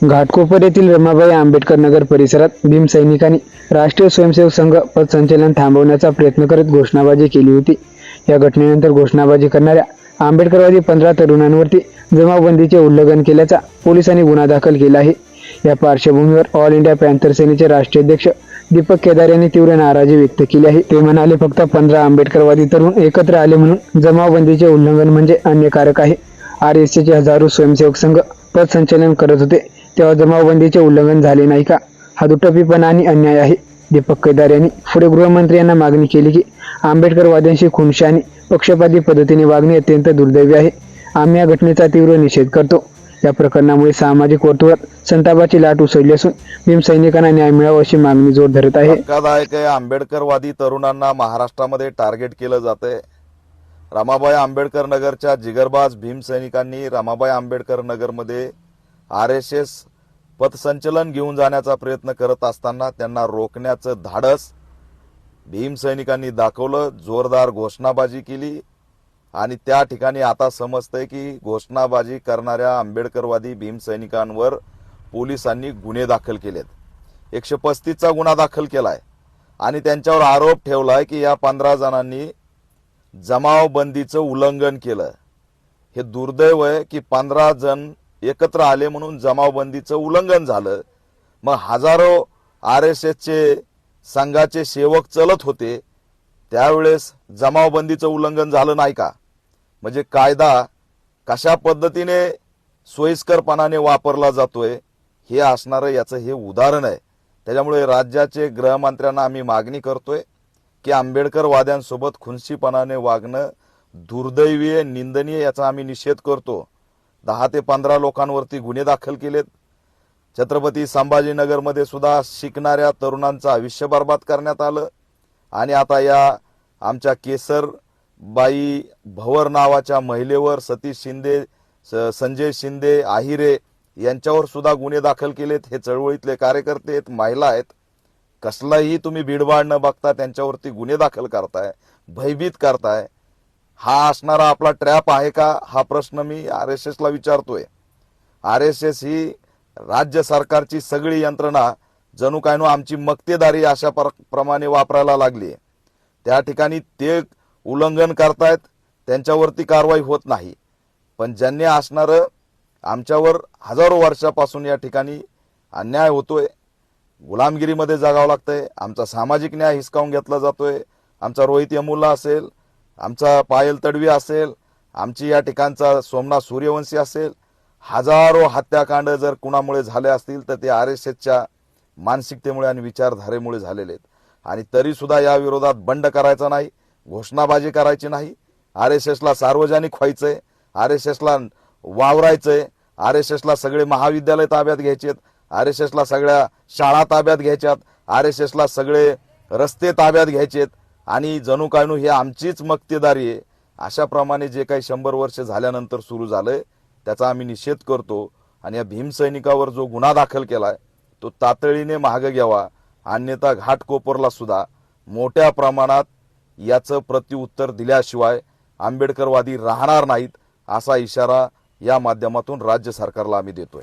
घाटकोपर येथील रमाबाई आंबेडकर नगर परिसरात भीमसैनिकांनी राष्ट्रीय स्वयंसेवक संघ पदसंचलन थांबवण्याचा प्रयत्न करत घोषणाबाजी केली होती. या घटनेनंतर घोषणाबाजी करणाऱ्या आंबेडकरवादी पंधरा तरुणांवरती जमावबंदीचे उल्लंघन केल्याचा पोलिसांनी गुन्हा दाखल केला आहे. या पार्श्वभूमीवर ऑल इंडिया पॅन्थर सेनेचे राष्ट्रीय अध्यक्ष दीपक केदार यांनी तीव्र नाराजी व्यक्त केली आहे. ते म्हणाले फक्त पंधरा आंबेडकरवादी तरुण एकत्र आले म्हणून जमावबंदीचे उल्लंघन म्हणजे अन्यकारक आहे. आर एस चे हजारो स्वयंसेवक संघ पथसंचलन करत होते. तेव्हा जमावबंदीचे उल्लंघन झाले नाही का? हा दुटप्पीपणा आणि अन्याय आहे. दीपक केदार यांनी पुढे गृहमंत्री यांना मागणी केली की आंबेडकरवाद्यांशी खुनशी आणि पक्षपाती पद्धतीने वागणे अत्यंत दुर्दैवी आहे. आम्ही या घटनेचा तीव्र निषेध करतो. या प्रकरणामुळे सामाजिक वर्तुळात संतापाची लाट उसळली असून भीमसैनिकांना न्याय मिळावा अशी मागणी जोर धरत आहे. धक्कादायक आहे आंबेडकरवादी तरुणांना महाराष्ट्रामध्ये टार्गेट केलं जाते रमाबाई आंबेडकर नगरच्या जिगरबाज भीमसैनिकांनी रमाबाई आंबेडकर नगरमध्ये आर एस एस पथसंचलन घेऊन जाण्याचा प्रयत्न करत असताना त्यांना रोखण्याचं धाडस भीमसैनिकांनी दाखवलं जोरदार घोषणाबाजी केली आणि त्या ठिकाणी आता समजतंय की घोषणाबाजी करणाऱ्या आंबेडकरवादी भीमसैनिकांवर पोलिसांनी गुन्हे दाखल केलेत. एकशे पस्तीसचा गुन्हा दाखल केलाय आणि त्यांच्यावर आरोप ठेवलाय की या पंधरा जणांनी जमावबंदीचं उल्लंघन केलं. हे दुर्दैव आहे की पंधरा जण एकत्र आले म्हणून जमावबंदीचं उल्लंघन झालं. मग हजारो आर एस एसचे संघाचे सेवक चलत होते. त्यावेळेस जमावबंदीचं उल्लंघन झालं नाही का? म्हणजे कायदा कशा पद्धतीने सोयीस्करपणाने वापरला जातोय हे असणारं याचं हे उदाहरण आहे. त्याच्यामुळे राज्याचे गृहमंत्र्यांना आम्ही मागणी करतोय की आंबेडकरवाद्यांसोबत खुनशीपणाने वागणं दुर्दैवीय निंदनीय याचा आम्ही निषेध करतो. दहा ते पंधरा लोकांवरती गुन्हे दाखल केलेत. छत्रपती संभाजीनगरमध्ये सुद्धा शिकणाऱ्या तरुणांचं आयुष्य बर्बाद करण्यात आलं. आणि आता या आमच्या केसर बाई भवर नावाच्या महिलेवर सतीश शिंदे स- संजय शिंदे आहिरे यांच्यावर सुद्धा गुन्हे दाखल केलेत. हे चळवळीतले कार्यकर्ते आहेत महिला आहेत. कसलाही तुम्ही भीडभाड न बघता त्यांच्यावरती गुन्हे दाखल करताय भयभीत करताय. हा असणारा आपला ट्रॅप आहे का? हा प्रश्न मी आर एस एसला विचारतोय. आर एस एस ही राज्य सरकारची सगळी यंत्रणा जणू काय आमची मक्तेदारी अशा पर- प्रमाणे वापरायला लागली त्या ठिकाणी ते उल्लंघन करतायत त्यांच्यावरती कारवाई होत नाही. पण ज्यांनी असणारं आमच्यावर हजारो वर्षापासून या ठिकाणी अन्याय होतोय गुलामगिरीमध्ये जगावं लागतंय आमचा सामाजिक न्याय हिसकावून घेतला जातोय आमचा रोहित यमुल्ला असेल आमचा पायल तडवी असेल आमची या ठिकाणचा सोमनाथ सूर्यवंशी असेल हजारो हत्याकांड जर कुणामुळे झाले असतील तर ते आर एस एसच्या मानसिकतेमुळे आणि विचारधारेमुळे झालेले आहेत. आणि तरी सुद्धा या विरोधात बंड करायचा नाही घोषणाबाजी करायची नाही. आर एस एसला सार्वजनिक व्हायचंय आर एस एसला वावरायचंय आर एस एसला सगळे महाविद्यालय ताब्यात घ्यायचेत आर एस एसला सगळ्या शाळा ताब्यात घ्यायच्यात आर एस एसला सगळे रस्ते ताब्यात घ्यायचेत आणि जणू काणू ही आमचीच मक्तेदारी आहे. अशाप्रमाणे जे काही शंभर वर्ष झाल्यानंतर सुरू झालंय त्याचा आम्ही निषेध करतो आणि या भीमसैनिकावर जो गुन्हा दाखल केलाय तो तातडीने मागं घ्यावा अन्यथा घाटकोपरला सुद्धा मोठ्या प्रमाणात याचं प्रत्युत्तर दिल्याशिवाय आंबेडकरवादी राहणार नाहीत असा इशारा या माध्यमातून राज्य सरकारला आम्ही देतोय.